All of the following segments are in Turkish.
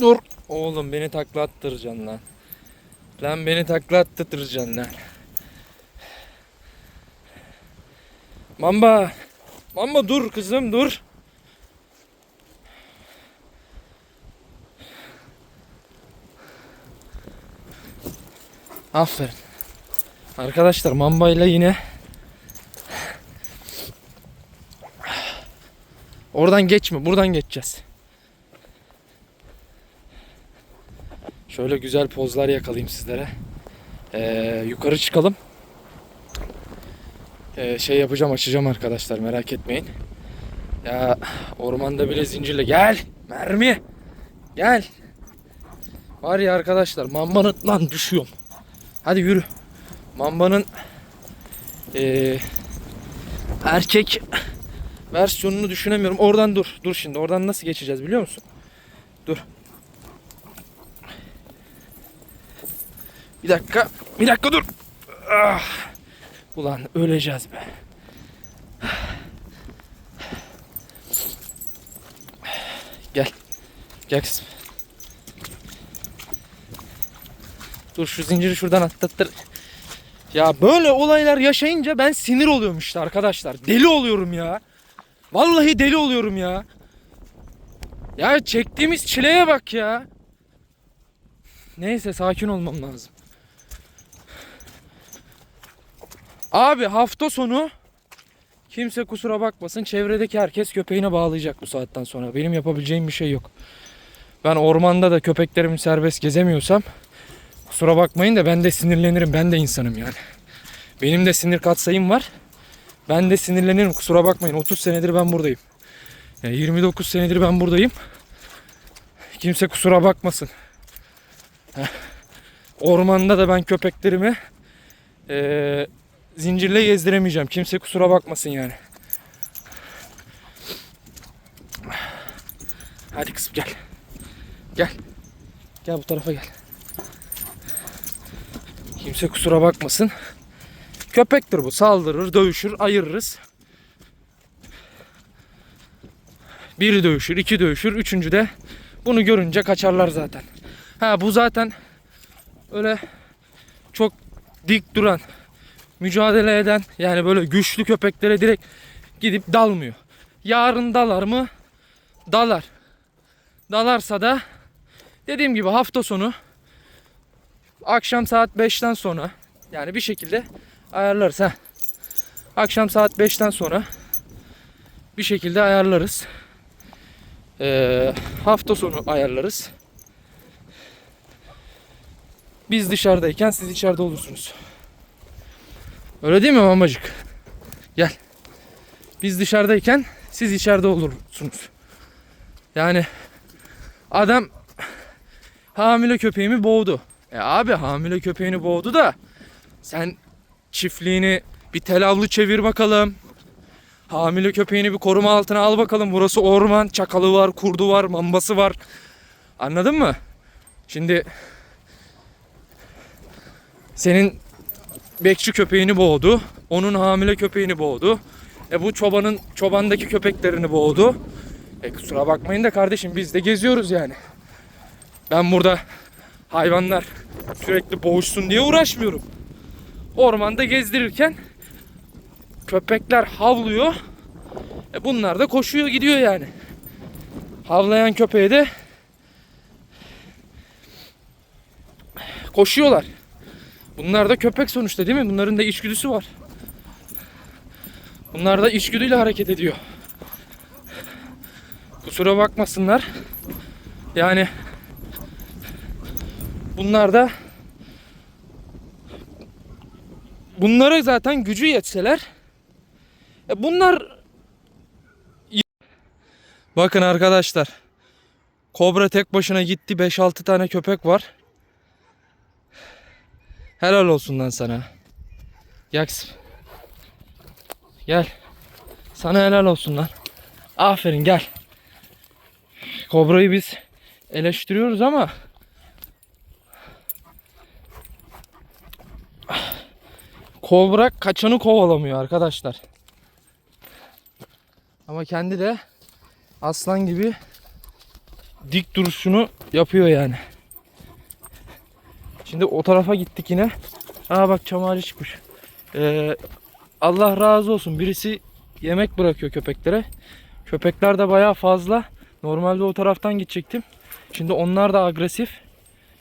Dur. Oğlum beni takla attıracaksın lan. Lan beni takla attırtacaksın lan. Mamba. Mamba dur kızım dur. Aferin. Arkadaşlar Mamba ile yine Oradan geçme, buradan geçeceğiz. Şöyle güzel pozlar yakalayayım sizlere. Ee, yukarı çıkalım. Ee, şey yapacağım, açacağım arkadaşlar merak etmeyin. Ya ormanda bile zincirle gel mermi gel. Var ya arkadaşlar mambanın lan düşüyorum. Hadi yürü. Mambanın ee, erkek versiyonunu düşünemiyorum. Oradan dur. Dur şimdi. Oradan nasıl geçeceğiz biliyor musun? Dur. Bir dakika. Bir dakika dur. Ah. Ulan öleceğiz be. Gel. Gel kızım. Dur şu zinciri şuradan atlattır. Ya böyle olaylar yaşayınca ben sinir oluyorum işte arkadaşlar. Deli oluyorum ya. Vallahi deli oluyorum ya. Ya çektiğimiz çileye bak ya. Neyse sakin olmam lazım. Abi hafta sonu kimse kusura bakmasın çevredeki herkes köpeğine bağlayacak bu saatten sonra. Benim yapabileceğim bir şey yok. Ben ormanda da köpeklerim serbest gezemiyorsam kusura bakmayın da ben de sinirlenirim. Ben de insanım yani. Benim de sinir katsayım var. Ben de sinirlenirim kusura bakmayın. 30 senedir ben buradayım. Yani 29 senedir ben buradayım. Kimse kusura bakmasın. Heh. Ormanda da ben köpeklerimi eee, zincirle gezdiremeyeceğim. Kimse kusura bakmasın yani. Hadi kızım gel. Gel. Gel bu tarafa gel. Kimse kusura bakmasın. Köpektir bu. Saldırır, dövüşür, ayırırız. Biri dövüşür, iki dövüşür, üçüncü de bunu görünce kaçarlar zaten. Ha bu zaten öyle çok dik duran, mücadele eden yani böyle güçlü köpeklere direkt gidip dalmıyor. Yarın dalar mı? Dalar. Dalarsa da dediğim gibi hafta sonu akşam saat 5'ten sonra yani bir şekilde ayarlarız ha. Akşam saat 5'ten sonra bir şekilde ayarlarız. Ee, hafta sonu ayarlarız. Biz dışarıdayken siz içeride olursunuz. Öyle değil mi mamacık? Gel. Biz dışarıdayken siz içeride olursunuz. Yani adam hamile köpeğimi boğdu. E abi hamile köpeğini boğdu da sen çiftliğini bir telavlı çevir bakalım. Hamile köpeğini bir koruma altına al bakalım. Burası orman, çakalı var, kurdu var, mambası var. Anladın mı? Şimdi senin bekçi köpeğini boğdu. Onun hamile köpeğini boğdu. E bu çobanın çobandaki köpeklerini boğdu. E kusura bakmayın da kardeşim biz de geziyoruz yani. Ben burada hayvanlar sürekli boğuşsun diye uğraşmıyorum. Ormanda gezdirirken köpekler havlıyor. E bunlar da koşuyor gidiyor yani. Havlayan köpeğe de koşuyorlar. Bunlar da köpek sonuçta değil mi? Bunların da içgüdüsü var. Bunlar da içgüdüyle hareket ediyor. Kusura bakmasınlar. Yani bunlar da bunlara zaten gücü yetseler e bunlar Bakın arkadaşlar. Kobra tek başına gitti. 5-6 tane köpek var. Helal olsun lan sana. Kızım. Gel. Sana helal olsun lan. Aferin gel. Kobrayı biz eleştiriyoruz ama Kobra kaçanı kovalamıyor arkadaşlar. Ama kendi de aslan gibi dik duruşunu yapıyor yani. Şimdi o tarafa gittik yine. Aa bak çam ağacı çıkmış. Ee, Allah razı olsun. Birisi yemek bırakıyor köpeklere. Köpekler de bayağı fazla. Normalde o taraftan gidecektim. Şimdi onlar da agresif.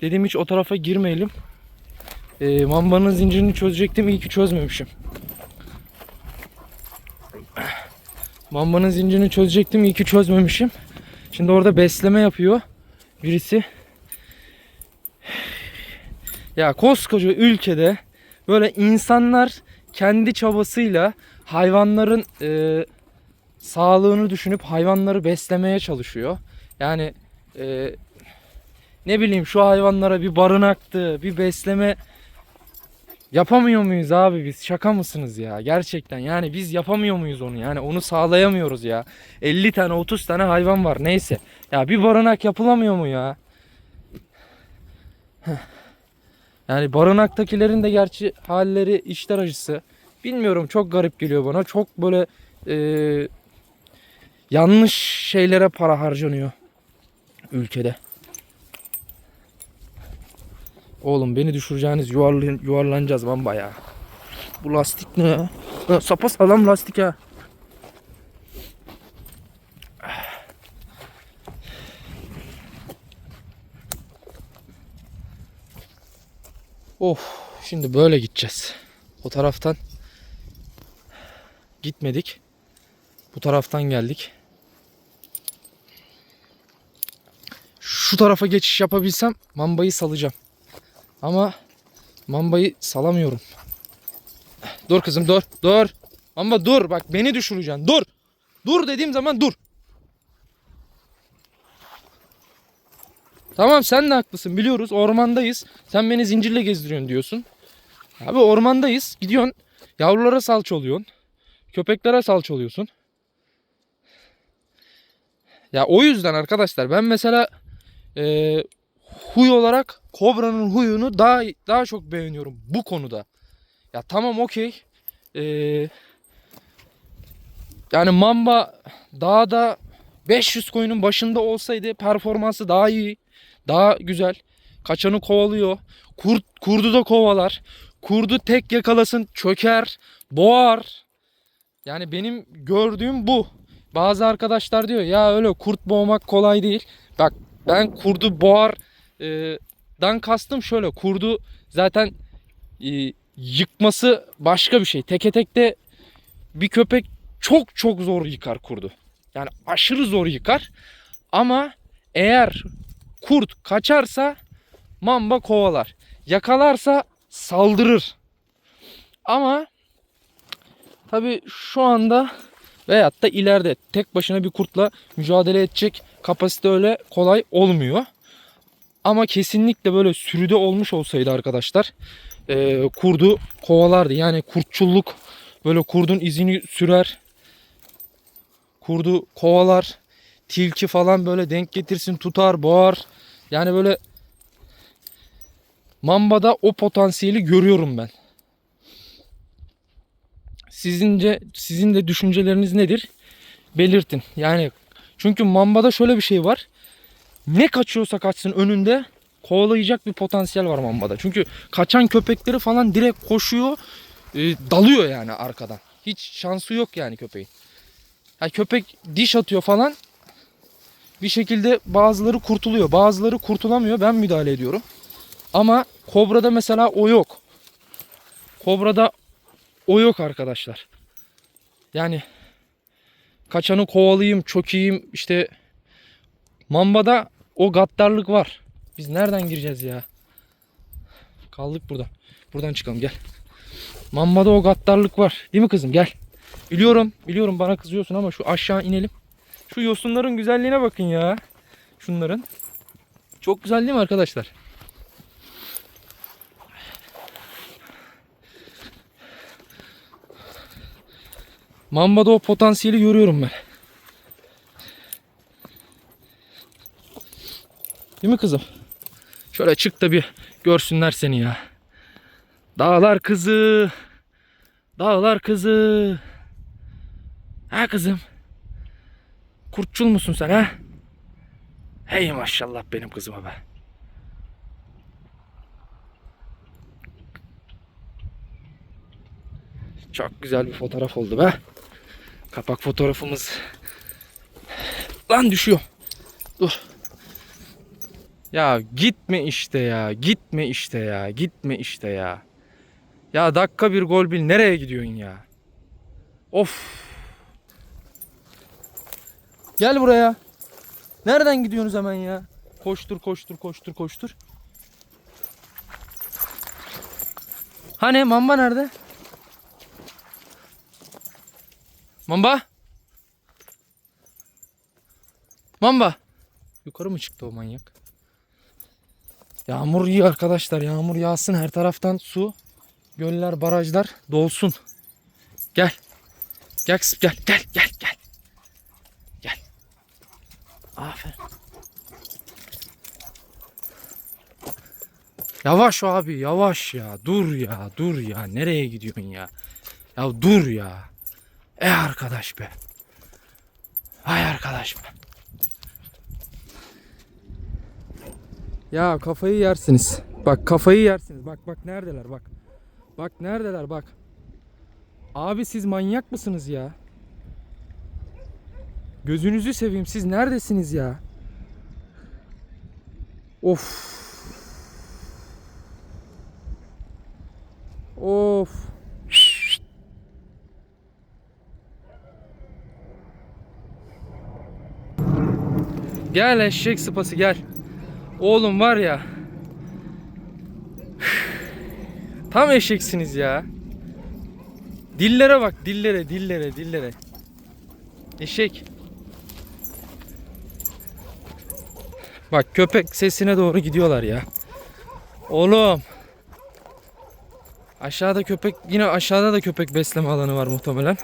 Dedim hiç o tarafa girmeyelim. Ee, mambanın zincirini çözecektim. İyi ki çözmemişim. Mambanın zincirini çözecektim. İyi ki çözmemişim. Şimdi orada besleme yapıyor. Birisi. Ya koskoca ülkede böyle insanlar kendi çabasıyla hayvanların e, sağlığını düşünüp hayvanları beslemeye çalışıyor. Yani e, ne bileyim şu hayvanlara bir barınaktı, bir besleme yapamıyor muyuz abi biz? Şaka mısınız ya? Gerçekten yani biz yapamıyor muyuz onu? Yani onu sağlayamıyoruz ya. 50 tane 30 tane hayvan var neyse. Ya bir barınak yapılamıyor mu ya? Heh. Yani barınaktakilerin de gerçi halleri işler acısı. Bilmiyorum çok garip geliyor bana. Çok böyle e, yanlış şeylere para harcanıyor ülkede. Oğlum beni düşüreceğiniz yuvarlan, yuvarlanacağız lan bayağı. Bu lastik ne ya? Ha, Sapa sağlam lastik ha. Of şimdi böyle gideceğiz. O taraftan gitmedik. Bu taraftan geldik. Şu tarafa geçiş yapabilsem mambayı salacağım. Ama mambayı salamıyorum. Dur kızım dur dur. Mamba dur bak beni düşüreceksin dur. Dur dediğim zaman dur. Tamam sen de haklısın biliyoruz ormandayız. Sen beni zincirle gezdiriyorsun diyorsun. Abi ormandayız gidiyorsun yavrulara salça oluyorsun. Köpeklere salça oluyorsun. Ya o yüzden arkadaşlar ben mesela e, huy olarak Kobra'nın huyunu daha daha çok beğeniyorum bu konuda. Ya tamam okey. E, yani Mamba dağda 500 koyunun başında olsaydı performansı daha iyi. Daha güzel. Kaçanı kovalıyor. Kurt, kurdu da kovalar. Kurdu tek yakalasın çöker, boğar. Yani benim gördüğüm bu. Bazı arkadaşlar diyor ya öyle kurt boğmak kolay değil. Bak ben kurdu boğar e, dan kastım şöyle. Kurdu zaten e, yıkması başka bir şey. Teke tekte bir köpek çok çok zor yıkar kurdu. Yani aşırı zor yıkar. Ama eğer kurt kaçarsa mamba kovalar. Yakalarsa saldırır. Ama tabi şu anda veyahut da ileride tek başına bir kurtla mücadele edecek kapasite öyle kolay olmuyor. Ama kesinlikle böyle sürüde olmuş olsaydı arkadaşlar e, kurdu kovalardı. Yani kurtçulluk böyle kurdun izini sürer. Kurdu kovalar. Tilki falan böyle denk getirsin tutar boğar. Yani böyle Mamba'da o potansiyeli görüyorum ben. Sizince sizin de düşünceleriniz nedir? Belirtin. Yani çünkü Mamba'da şöyle bir şey var. Ne kaçıyorsa kaçsın önünde kovalayacak bir potansiyel var Mamba'da. Çünkü kaçan köpekleri falan direkt koşuyor, e, dalıyor yani arkadan. Hiç şansı yok yani köpeğin. Ha, köpek diş atıyor falan. Bir şekilde bazıları kurtuluyor. Bazıları kurtulamıyor. Ben müdahale ediyorum. Ama Kobra'da mesela o yok. Kobra'da o yok arkadaşlar. Yani kaçanı kovalayayım, çökeyim işte Mamba'da o gaddarlık var. Biz nereden gireceğiz ya? Kaldık burada. Buradan çıkalım gel. Mamba'da o gaddarlık var. Değil mi kızım? Gel. Biliyorum, biliyorum bana kızıyorsun ama şu aşağı inelim. Şu yosunların güzelliğine bakın ya. Şunların. Çok güzel değil mi arkadaşlar? Mamba'da o potansiyeli görüyorum ben. Değil mi kızım? Şöyle çık da bir görsünler seni ya. Dağlar kızı. Dağlar kızı. Ha kızım. Kurtçul musun sen ha? Hey maşallah benim kızıma be. Çok güzel bir fotoğraf oldu be. Kapak fotoğrafımız. Lan düşüyor. Dur. Ya gitme işte ya. Gitme işte ya. Gitme işte ya. Ya dakika bir gol bil. Nereye gidiyorsun ya? Of. Gel buraya. Nereden gidiyorsunuz hemen ya? Koştur koştur koştur koştur. Hani mamba nerede? Mamba? Mamba. Yukarı mı çıktı o manyak? Yağmur iyi arkadaşlar. Yağmur yağsın her taraftan su. Göller, barajlar dolsun. Gel. Gel gel gel gel. Gel. Aferin. Yavaş abi yavaş ya. Dur ya dur ya. Nereye gidiyorsun ya? Ya dur ya. E arkadaş be. Hay arkadaş be. Ya kafayı yersiniz. Bak kafayı yersiniz. Bak bak neredeler bak. Bak neredeler bak. Abi siz manyak mısınız ya? Gözünüzü seveyim siz neredesiniz ya? Of. Of. Gel eşek sıpası gel. Oğlum var ya. Tam eşeksiniz ya. Dillere bak dillere dillere dillere. Eşek. Bak köpek sesine doğru gidiyorlar ya. Oğlum. Aşağıda köpek yine aşağıda da köpek besleme alanı var muhtemelen.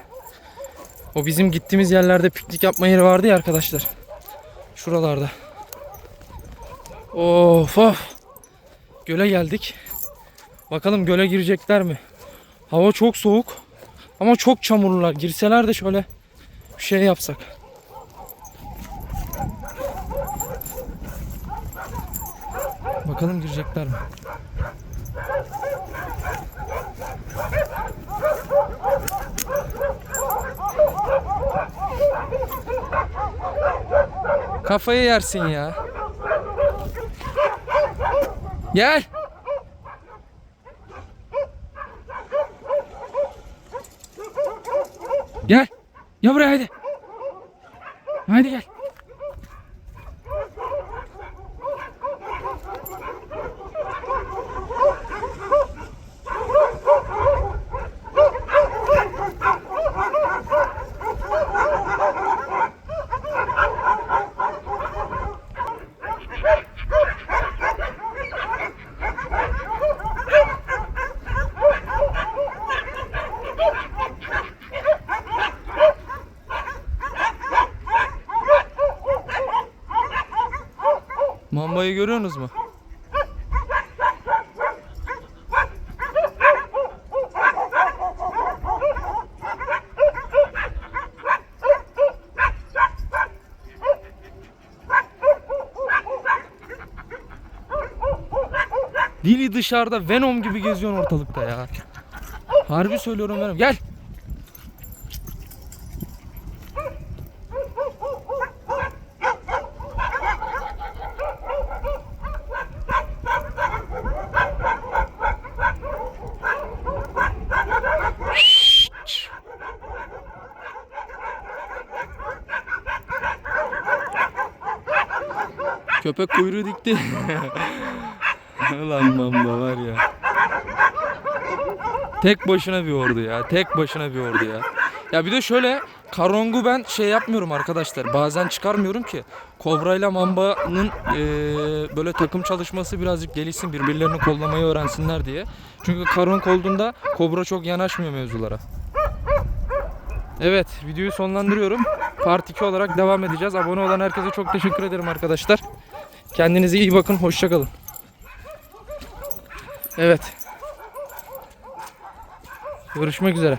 O bizim gittiğimiz yerlerde piknik yapma yeri vardı ya arkadaşlar. Şuralarda. Of of. Göle geldik. Bakalım göle girecekler mi? Hava çok soğuk. Ama çok çamurlular. Girseler de şöyle bir şey yapsak. Bakalım girecekler mi? Kafayı yersin ya. Gel. Gel. Ya buraya hadi. Hadi gel. Görüyorsunuz mu? Dili dışarıda Venom gibi geziyorsun ortalıkta ya. Harbi söylüyorum Venom. Gel. Köpek kuyruğu dikti. Ulan mamba var ya. Tek başına bir ordu ya. Tek başına bir ordu ya. Ya bir de şöyle karongu ben şey yapmıyorum arkadaşlar. Bazen çıkarmıyorum ki. Kobra ile mambanın eee, böyle takım çalışması birazcık gelişsin. Birbirlerini kollamayı öğrensinler diye. Çünkü karong olduğunda kobra çok yanaşmıyor mevzulara. Evet videoyu sonlandırıyorum. Part 2 olarak devam edeceğiz. Abone olan herkese çok teşekkür ederim arkadaşlar. Kendinize iyi bakın. Hoşçakalın. Evet. Görüşmek üzere.